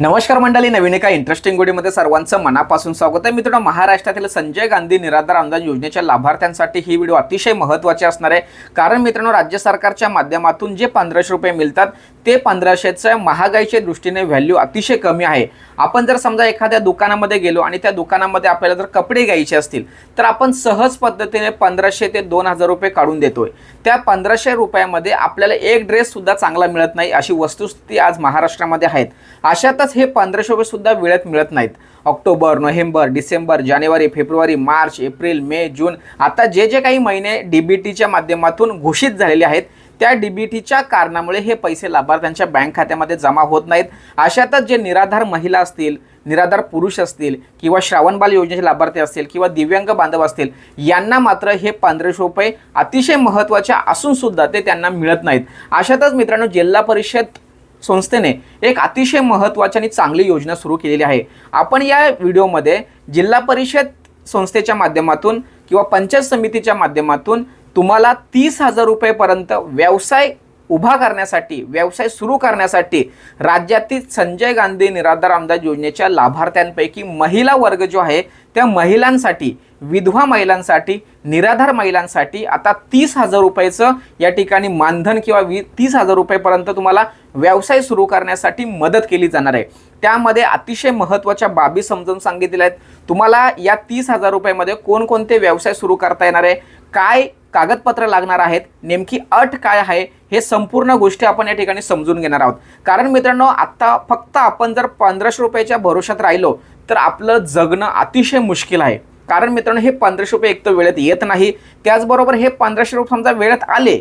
नमस्कार मंडळी नवीन एका इंटरेस्टिंग गोडीमध्ये सर्वांचं मनापासून स्वागत आहे. मित्रांनो महाराष्ट्रातील संजय गांधी निराधार अनुदान योजनेच्या लाभार्थ्यांसाठी ही व्हिडिओ अतिशय महत्त्वाची असणार आहे. कारण मित्रांनो राज्य सरकारच्या माध्यमातून जे पंधराशे रुपये मिळतात ते पंधराशेचं महागाईच्या दृष्टीने व्हॅल्यू अतिशय कमी आहे. आपण जर समजा एखाद्या दुकानामध्ये गेलो आणि त्या दुकानामध्ये आपल्याला जर कपडे घ्यायचे असतील तर आपण सहज पद्धतीने पंधराशे ते दोन हजार रुपये काढून देतोय. त्या पंधराशे रुपयामध्ये आपल्याला एक ड्रेस सुद्धा चांगला मिळत नाही अशी वस्तुस्थिती आज महाराष्ट्रामध्ये आहेत. अशातच हे पंधराशे रुपये सुद्धा वेळेत मिळत नाहीत. ऑक्टोबर नोव्हेंबर डिसेंबर जानेवारी फेब्रुवारी मार्च एप्रिल मे जून आता जे जे काही महिने डी बी टीच्या माध्यमातून घोषित झालेले आहेत त्या डी बी टीच्या कारणामुळे हे पैसे लाभार्थ्यांच्या बँक खात्यामध्ये जमा होत नाहीत. अशातच जे निराधार महिला असतील निराधार पुरुष असतील किंवा श्रावणबाल योजनेचे लाभार्थी असतील किंवा दिव्यांग बांधव असतील यांना मात्र हे पंधराशे रुपये अतिशय महत्त्वाचे असूनसुद्धा ते त्यांना मिळत नाहीत. अशातच मित्रांनो जिल्हा परिषद संस्थेने एक अतिशय महत्त्वाची आणि चांगली योजना सुरू केलेली आहे. आपण या व्हिडिओमध्ये जिल्हा परिषद संस्थेच्या माध्यमातून किंवा पंचायत समितीच्या माध्यमातून तुम्हाला तीस हजार रुपयेपर्यंत व्यवसाय उभा करण्यासाठी व्यवसाय सुरू करण्यासाठी राज्यातील संजय गांधी निराधार आमदार योजनेच्या लाभार्थ्यांपैकी महिला वर्ग जो आहे त्या महिलांसाठी विधवा महिलांसाठी निराधार महिलांसाठी आता तीस हजार रुपयाचं या ठिकाणी मानधन किंवा वी तीस हजार रुपयेपर्यंत तुम्हाला व्यवसाय सुरू करण्यासाठी मदत केली जाणार आहे. त्यामध्ये अतिशय महत्त्वाच्या बाबी समजून सांगितलेल्या आहेत. तुम्हाला या तीस हजार रुपयामध्ये कोणकोणते व्यवसाय सुरू करता येणार आहे? काय कागदपत्र लागणार आहेत? नेमकी अट काय आहे? हे संपूर्ण गोष्टी आपण या ठिकाणी समजून घेणार आहोत. कारण मित्रांनो आत्ता फक्त आपण जर पंधराशे रुपयाच्या भरोशात राहिलो तर आपलं जगणं अतिशय मुश्किल आहे. कारण मित्रांनो हे पंधराशे रुपये एक तर वेळेत येत नाही. त्याचबरोबर हे पंधराशे रुपये समजा वेळेत आले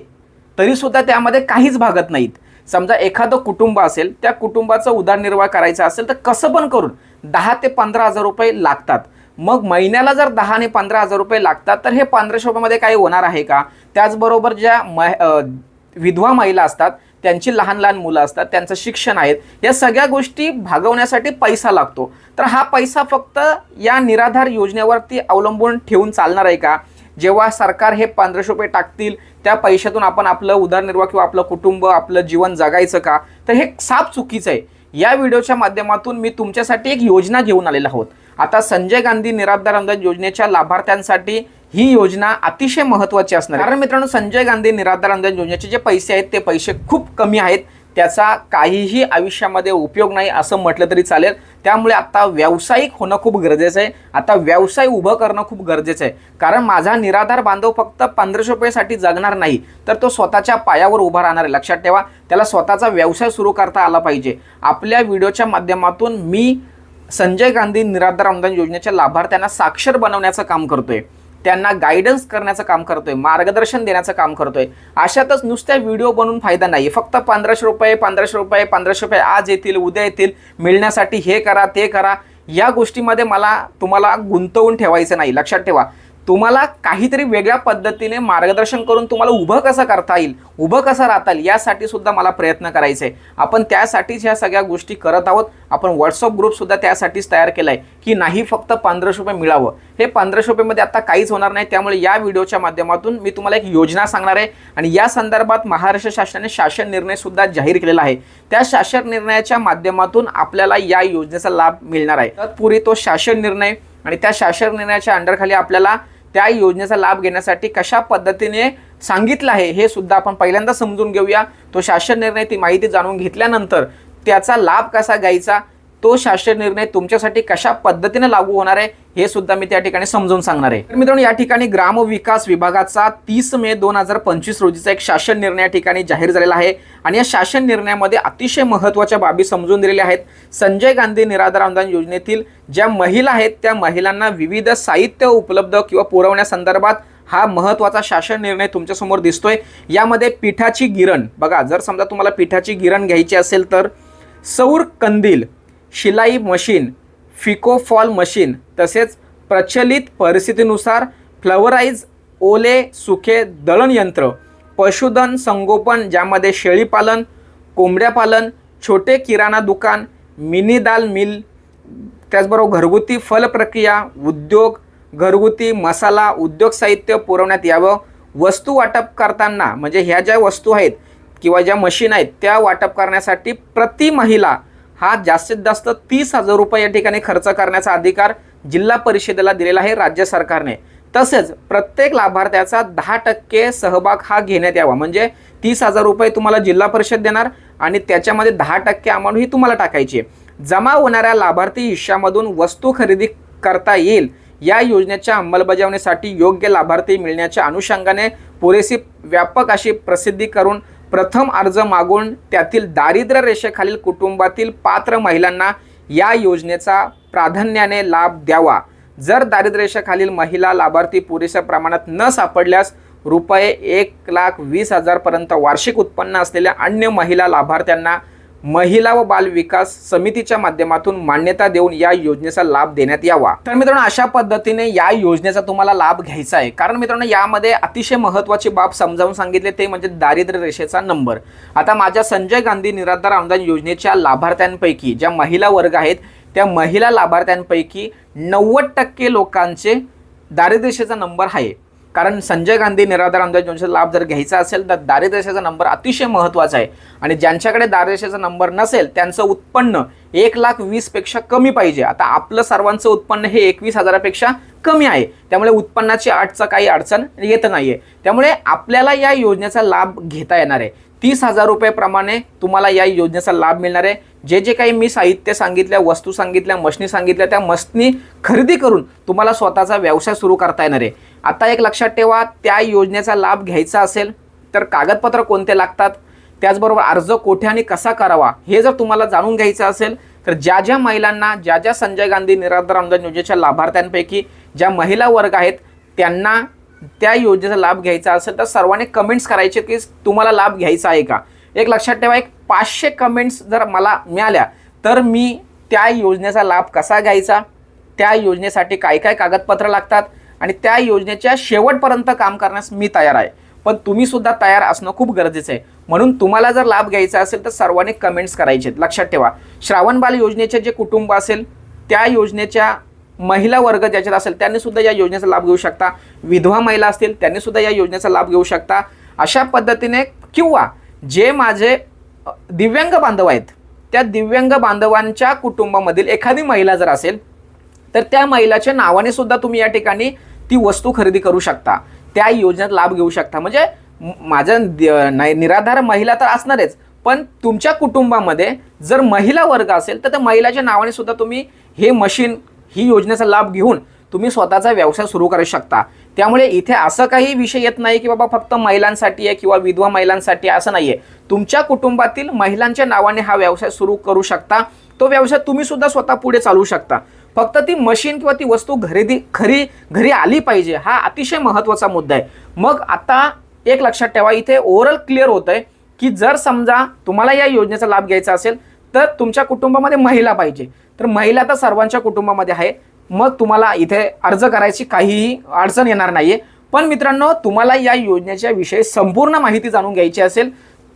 तरीसुद्धा त्यामध्ये काहीच भागत नाहीत. समजा एखादं कुटुंब असेल त्या कुटुंबाचा उदरनिर्वाह करायचा असेल तर कसं पण करून दहा ते पंधरा हजार रुपये लागतात. मग महिन्याला जर दहा आणि पंधरा हजार रुपये लागतात तर हे पंधराशे रुपयामध्ये काही होणार आहे का? त्याचबरोबर ज्या मह विधवा महिला असतात त्यांची लहान लहान मुलं असतात त्यांचं शिक्षण आहेत या सगळ्या गोष्टी भागवण्यासाठी पैसा लागतो. तर हा पैसा फक्त या निराधार योजनेवरती अवलंबून ठेवून चालणार आहे का? जेव्हा सरकार हे पंधराशे रुपये टाकतील त्या पैशातून आपण आपलं उदरनिर्वाह किंवा आपलं कुटुंब आपलं जीवन जगायचं का? तर हे साफ चुकीचं आहे. या व्हिडिओच्या माध्यमातून मी तुमच्यासाठी एक योजना घेऊन आलेलो आहोत. आता संजय गांधी निराधार अनुदान योजनेच्या लाभार्थ्यांसाठी ही योजना अतिशय महत्त्वाची असणार कारण मित्रांनो संजय गांधी निराधार अनुदान योजनेचे जे पैसे आहेत ते पैसे खूप कमी आहेत. त्याचा काहीही आयुष्यामध्ये उपयोग नाही असं म्हटलं तरी चालेल. त्यामुळे आता व्यावसायिक होणं खूप गरजेचं आहे. आता व्यवसाय उभं करणं खूप गरजेचं आहे. कारण माझा निराधार बांधव फक्त पंधराशे रुपयेसाठी जगणार नाही. तर तो स्वतःच्या पायावर उभा राहणार आहे. लक्षात ठेवा त्याला स्वतःचा व्यवसाय सुरू करता आला पाहिजे. आपल्या व्हिडिओच्या माध्यमातून मी संजय गांधी निराधार अनुदान योजनेच्या लाभार्थ्यांना साक्षर बनवण्याचं काम करतोय. त्यांना गायडन्स करण्याचं काम करतोय मार्गदर्शन देण्याचं काम करतोय. अशातच नुसत्या व्हिडिओ बनवून फायदा नाही फक्त पंधराशे रुपये पंधराशे रुपये पंधराशे रुपये आज येतील उद्या येतील मिळण्यासाठी हे करा ते करा. या गोष्टीमध्ये मला तुम्हाला गुंतवून ठेवायचं नाही. लक्षात ठेवा. तुम्हाला काहीतरी वेगळ्या पद्धतीने मार्गदर्शन करून तुम्हाला उभं कसं करता येईल उभं कसं राहता येईल यासाठी सुद्धा मला प्रयत्न करायचा. आहे आपण त्यासाठीच ह्या सगळ्या गोष्टी करत आहोत. आपण व्हॉट्सअप ग्रुपसुद्धा त्यासाठीच तयार केला आहे की नाही फक्त पंधराशे रुपये मिळावं. हे पंधराशे रुपयेमध्ये आता काहीच होणार नाही. त्यामुळे या व्हिडिओच्या माध्यमातून मी तुम्हाला एक योजना सांगणार आहे आणि या संदर्भात महाराष्ट्र शासनाने शासन निर्णयसुद्धा जाहीर केलेला आहे. त्या शासन निर्णयाच्या माध्यमातून आपल्याला या योजनेचा लाभ मिळणार आहे. तत्पूर्वी तो शासन निर्णय आणि त्या शासन निर्णयाच्या अंडरखाली आपल्याला त्या योजनेचा लाभ घेण्यासाठी कशा पद्धतीने सांगितलं आहे हे सुद्धा आपण पहिल्यांदा समजून घेऊया. तो शासन निर्णय ती माहिती जाणून घेतल्यानंतर त्याचा लाभ कसा घ्यायचा तो शासन निर्णय तुमच्यासाठी कशा पद्धतीने लागू होणार आहे हे सुद्धा मी त्या ठिकाणी समजून सांगणार आहे. तर मित्रांनो या ठिकाणी ग्रामविकास विभागाचा तीस मे दोन हजार पंचवीस रोजीचा एक शासन निर्णय या ठिकाणी जाहीर झालेला आहे. आणि या शासन निर्णयामध्ये अतिशय महत्त्वाच्या बाबी समजून दिलेल्या आहेत. संजय गांधी निराधार अनुदान योजनेतील ज्या महिला आहेत त्या महिलांना विविध साहित्य उपलब्ध किंवा पुरवण्यासंदर्भात हा महत्त्वाचा शासन निर्णय तुमच्यासमोर दिसतोय. यामध्ये पिठाची गिरण बघा जर समजा तुम्हाला पिठाची गिरण घ्यायची असेल तर सौर कंदील शिलाई मशीन फिकोफॉल मशीन तसेच प्रचलित परिस्थितीनुसार फ्लवराईज ओले सुखे दळणयंत्र पशुधन संगोपन ज्यामध्ये शेळीपालन कोंबड्यापालन छोटे किराणा दुकान मिनी दाल मिल त्याचबरोबर घरगुती फलप्रक्रिया उद्योग घरगुती मसाला उद्योग साहित्य पुरवण्यात यावं. वस्तू वाटप करताना म्हणजे ह्या ज्या वस्तू आहेत किंवा ज्या मशीन आहेत त्या वाटप करण्यासाठी प्रति महिला हा जास्तीत जास्त तीस हजार रुपये या ठिकाणी खर्च करण्याचा अधिकार जिल्हा परिषदेला दिलेला आहे राज्य सरकारने तसेच प्रत्येक लाभार्थ्याचा दहा टक्के सहभाग हा घेण्यात यावा म्हणजे तीस हजार रुपये तुम्हाला जिल्हा परिषद देणार आणि त्याच्यामध्ये दहा टक्के अमाऊंट ही तुम्हाला टाकायची आहे. जमा होणाऱ्या लाभार्थी हिश्श्यामधून वस्तू खरेदी करता येईल या योजनेच्या अंमलबजावणीसाठी योग्य लाभार्थी मिळण्याच्या अनुषंगाने पुरेशी व्यापक अशी प्रसिद्धी करून प्रथम अर्ज मागून त्यातील दारिद्र्य रेषेखालील कुटुंबातील पात्र महिलांना या योजनेचा प्राधान्याने लाभ द्यावा. जर दारिद्र्यरेषेखालील महिला लाभार्थी पुरेशा प्रमाणात न सापडल्यास रुपये एक लाख वीस हजारपर्यंत वार्षिक उत्पन्न असलेल्या अन्य महिला लाभार्थ्यांना महिला व बाल विकास समितीच्या माध्यमातून मान्यता देऊन या योजनेचा लाभ देण्यात यावा. तर मित्रांनो अशा पद्धतीने या योजनेचा तुम्हाला लाभ घ्यायचा आहे. कारण मित्रांनो यामध्ये अतिशय महत्त्वाची बाब समजावून सांगितले ते म्हणजे दारिद्र्य रेषेचा नंबर. आता माझ्या संजय गांधी निराधार अनुदान योजनेच्या लाभार्थ्यांपैकी ज्या महिला वर्ग आहेत त्या महिला लाभार्थ्यांपैकी नव्वद टक्के लोकांचे दारिद्र्यरेषेचा नंबर आहे. कारण संजय गांधी निराधार अनुदान योजनेचा लाभ जर घ्यायचा असेल तर दारिद्र्य नंबर अतिशय महत्त्वाचा आहे. आणि ज्यांच्याकडे दारिद्र्य नंबर नसेल त्यांचं उत्पन्न एक लाख वीसपेक्षा कमी पाहिजे. आता आपलं सर्वांचं उत्पन्न हे एकवीस हजारापेक्षा कमी आहे. त्यामुळे उत्पन्नाची आठचा काही अडचण येत नाही आहे त्यामुळे आपल्याला या योजनेचा लाभ घेता येणार आहे. तीस हजार रुपयेप्रमाणे तुम्हाला या योजनेचा लाभ मिळणार आहे. जे जे काही मी साहित्य सांगितल्या वस्तू सांगितल्या मशनी सांगितल्या त्या मशनी खरेदी करून तुम्हाला स्वतःचा व्यवसाय सुरू करता येणार आहे. आता एक लक्षात ठेवा त्या योजनेचा लाभ घ्यायचा असेल तर कागदपत्र कोणते लागतात? त्याचबरोबर अर्ज कोठे आणि कसा करावा? हे जर तुम्हाला जाणून घ्यायचं असेल तर ज्या ज्या महिलांना ज्या ज्या संजय गांधी निराधार अनुदान योजनेच्या लाभार्थ्यांपैकी ज्या महिला वर्ग आहेत त्यांना त्या योजनेचा लाभ घ्यायचा असेल तर सर्वांनी कमेंट्स करायचे की तुम्हाला लाभ घ्यायचा आहे का? एक लक्षात ठेवा एक पाचशे कमेंट्स जर मला मिळाल्या तर मी त्या योजनेचा लाभ कसा घ्यायचा? त्या योजनेसाठी काय काय कागदपत्र लागतात? आणि त्या योजनेच्या शेवटपर्यंत काम करण्यास मी तयार आहे. पण तुम्ही सुद्धा तयार असणं खूप गरजेचं आहे. म्हणून तुम्हाला जर लाभ घ्यायचा असेल तर सर्वांनी कमेंट्स करायचे लक्षात ठेवा. श्रावणबाल योजनेचे जे कुटुंब असेल त्या योजनेच्या महिला वर्ग ज्याच्यात असेल त्यांनी सुद्धा या योजनेचा लाभ घेऊ शकता. विधवा महिला असतील त्यांनी सुद्धा या योजनेचा लाभ घेऊ शकता. अशा पद्धतीने किंवा जे माझे दिव्यांग बांधव आहेत त्या दिव्यांग बांधवांच्या कुटुंबामधील एखादी महिला जर असेल तर त्या महिलाच्या नावाने सुद्धा तुम्ही या ठिकाणी ती वस्तू खरेदी करू शकता. त्या योजनेत लाभ घेऊ शकता. म्हणजे माझ्या निराधार महिला तर असणारच. पण तुमच्या कुटुंबामध्ये जर महिला वर्ग असेल तर त्या महिलाच्या नावाने सुद्धा तुम्ही हे मशीन ही योजनेचा लाभ घेऊन तुम्ही स्वतःचा व्यवसाय सुरू करू शकता. त्यामुळे इथे असं काही विषय येत नाही की बाबा फक्त महिलांसाठी आहे किंवा विधवा महिलांसाठी असं नाही आहे तुमच्या कुटुंबातील महिलांच्या नावाने हा व्यवसाय सुरू करू शकता. तो व्यवसाय तुम्ही सुद्धा स्वतः पुढे चालवू शकता. फक्त ती मशीन किंवा ती वस्तू खरेदी खरी घरी आली पाहिजे हा अतिशय महत्त्वाचा मुद्दा आहे. मग आता एक लक्षात ठेवा इथे ओव्हरऑल क्लिअर होत आहे की जर समजा तुम्हाला या योजनेचा लाभ घ्यायचा असेल तर तुमच्या कुटुंबामध्ये महिला पाहिजे. तर महिला तर सर्वांच्या कुटुंबामध्ये आहे. मग तुम्हाला इथे अर्ज करायची काहीही अडचण येणार नाहीये. पण मित्रांनो तुम्हाला या योजनेच्या विषयी संपूर्ण माहिती जाणून घ्यायची असेल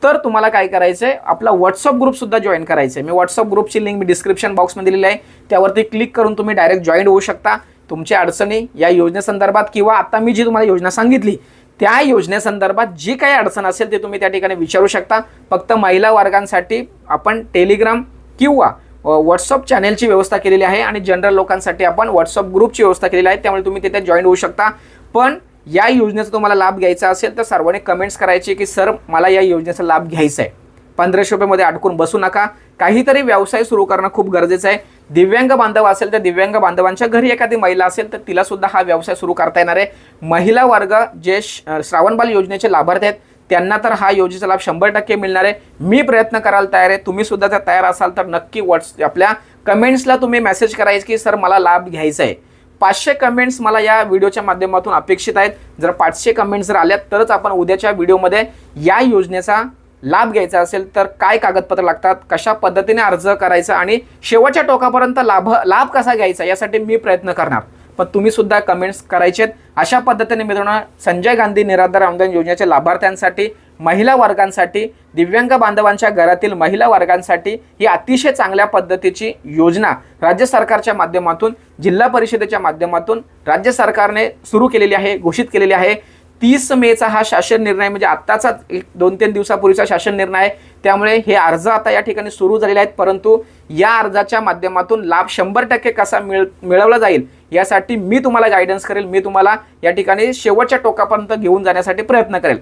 तर तुम्हाला काय करायचं आहे आपला व्हॉट्सअप ग्रुप सुद्धा जॉईन करायचं आहे मी व्हॉट्सअप ग्रुपची लिंक मी डिस्क्रिप्शन बॉक्समध्ये दिलेली आहे. त्यावरती क्लिक करून तुम्ही डायरेक्ट जॉईन होऊ शकता. तुमच्या अडचणी या योजनेसंदर्भात किंवा आता मी जी तुम्हाला योजना सांगितली त्या योजनेसंदर्भात जी काही अडचण असेल ते तुम्ही त्या ठिकाणी विचारू शकता. फक्त महिला वर्गांसाठी आपण टेलिग्राम किंवा व्हॉट्सअप चॅनेलची व्यवस्था केलेली आहे आणि जनरल लोकांसाठी आपण व्हॉट्सअप ग्रुपची व्यवस्था केलेली आहे. त्यामुळे तुम्ही तिथे जॉईन होऊ शकता. पण या योजनेचा तुम्हाला लाभ घ्यायचा असेल तर सर्वांनी कमेंट्स करायचे की सर मला या योजनेचा लाभ घ्यायचा आहे. पंधराशे रुपयेमध्ये अडकून बसू नका. काहीतरी व्यवसाय सुरू करणं खूप गरजेचं आहे. दिव्यांग बांधव असेल तर दिव्यांग बांधवांच्या घरी एखादी महिला असेल तर तिला सुद्धा हा व्यवसाय सुरू करता येणार आहे. महिला वर्ग जे श- श्रावणबाल योजनेचे लाभार्थी आहेत त्यांना तर हा योजनेचा लाभ शंभर टक्के मिळणार आहे. मी प्रयत्न करायला तयार आहे. तुम्ही सुद्धा जर तयार असाल तर नक्की व्हॉट्स आपल्या कमेंट्सला तुम्ही मेसेज करायचं की सर मला लाभ घ्यायचा आहे. पाचशे कमेंट्स मला या व्हिडिओच्या माध्यमातून अपेक्षित आहेत. जर पाचशे कमेंट्स जर आल्यात तरच आपण उद्याच्या व्हिडिओमध्ये या योजनेचा लाभ घ्यायचा असेल तर काय कागदपत्र लागतात कशा पद्धतीने अर्ज करायचा आणि शेवटच्या टोकापर्यंत लाभ लाभ कसा घ्यायचा यासाठी मी प्रयत्न करणार. पण तुम्ही सुद्धा कमेंट्स करायचेत. अशा पद्धतीने मित्रांनो संजय गांधी निराधार अनुदान योजनेच्या लाभार्थ्यांसाठी महिला वर्गांसाठी दिव्यांग बांधवांच्या घरातील महिला वर्गांसाठी ही अतिशय चांगल्या पद्धतीची योजना राज्य सरकारच्या माध्यमातून जिल्हा परिषदेच्या माध्यमातून राज्य सरकारने सुरू केलेली आहे घोषित केलेली आहे. तीस मेचा हा शासन निर्णय म्हणजे आत्ताचा एक दोन तीन दिवसापूर्वीचा शासन निर्णय आहे. त्यामुळे हे अर्ज आता या ठिकाणी सुरू झालेले आहेत परंतु या अर्जाच्या माध्यमातून लाभ शंभर टक्के कसा मिळ मिळवला जाईल यासाठी मी तुम्हाला गायडन्स करेल मी तुम्हाला या ठिकाणी शेवटच्या टोकापर्यंत घेऊन जाण्यासाठी प्रयत्न करेल.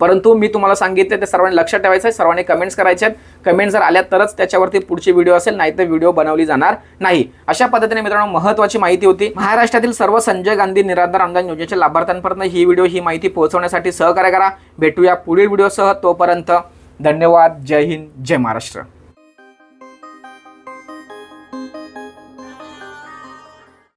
परंतु मी तुम्हाला सांगितले ते सर्वांनी लक्षात ठेवायचं आहे सर्वांनी कमेंट्स करायचे आहेत. कमेंट जर आल्या तरच त्याच्यावरती पुढची व्हिडिओ असेल नाही तर व्हिडिओ बनवली जाणार नाही. अशा पद्धतीने मित्रांनो महत्वाची माहिती होती. महाराष्ट्रातील सर्व संजय गांधी निराधार अनुदान योजनेच्या लाभार्थ्यांपर्यंत ही व्हिडिओ ही माहिती पोहोचवण्यासाठी सहकार्य करा. भेटूया पुढील व्हिडिओसह तोपर्यंत धन्यवाद. जय हिंद. जय महाराष्ट्र.